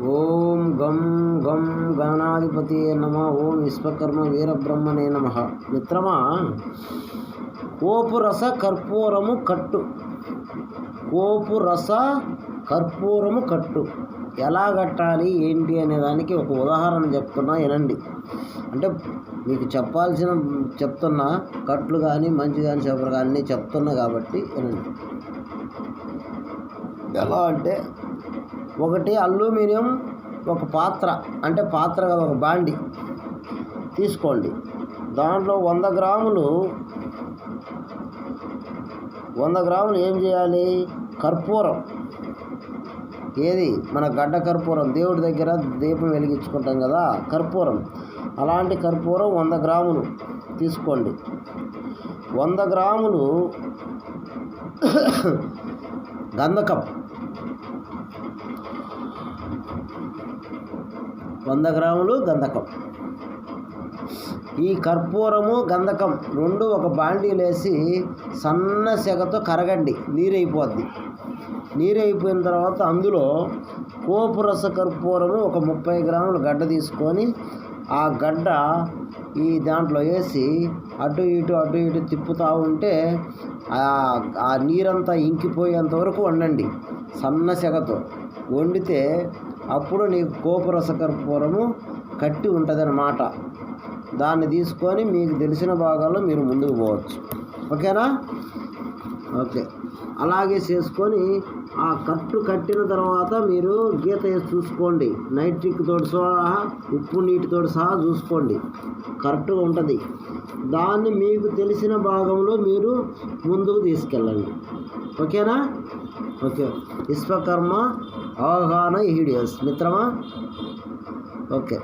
ఓం గం గం గణాధిపతి నమ. ఓం విశ్వకర్మ వీరబ్రహ్మణే నమ. మిత్రమా కోపురస కర్పూరము కట్టు. కోపురస కర్పూరము కట్టు. ఎలా కట్టాలి ఏంటి అనే దానికి ఒక ఉదాహరణ చెప్తున్నా వినండి. అంటే మీకు చెప్పాల్సిన చెప్తున్నా కట్లు కానీ మంచి కానీ చెప్పరు కానీ చెప్తున్నా కాబట్టి వినండి. ఎలా అంటే ఒకటి అల్యూమినియం ఒక పాత్ర అంటే పాత్ర కదా ఒక బాండి తీసుకోండి. దాంట్లో వంద గ్రాములు వంద గ్రాములు ఏం చేయాలి? కర్పూరం. ఏది? మన గడ్డ కర్పూరం. దేవుడి దగ్గర దీపం వెలిగించుకుంటాం కదా కర్పూరం. అలాంటి కర్పూరం వంద గ్రాములు. తీసుకోండి. వంద గ్రాములు గంధకం. వంద గ్రాములు గంధకం. ఈ కర్పూరము గంధకం రెండు ఒక బాండీలు వేసి సన్న సెగతో కరగండి నీరైపోద్ది. నీరైపోయిన తర్వాత అందులో కోపు రస కర్పూరము ఒక ముప్పై గ్రాముల గడ్డ తీసుకొని ఆ గడ్డ ఈ దాంట్లో వేసి అటు ఇటు అటు ఇటు తిప్పుతూ ఉంటే ఆ- ఆ నీరంతా ఇంకిపోయేంత వరకు వండండి సన్న సెగతో. వండితే అప్పుడు నీకు కోపు కర్పూరము కట్టి ఉంటుంది దాన్ని తీసుకొని మీకు తెలిసిన భాగాల్లో మీరు ముందుకు పోవచ్చు. ఓకేనా? ఓకే. అలాగే చేసుకొని ఆ కట్టు కట్టిన తర్వాత మీరు గీత వేసి చూసుకోండి. నైట్రిక్ తోటి సహా ఉప్పు నీటితో సహా చూసుకోండి. కరెక్ట్గా ఉంటుంది. దాన్ని మీకు తెలిసిన భాగంలో మీరు ముందుకు తీసుకెళ్ళండి. ఓకేనా? ఓకే. విశ్వకర్మ అవగాహన వీడియోస్ మిత్రమా? ఓకే.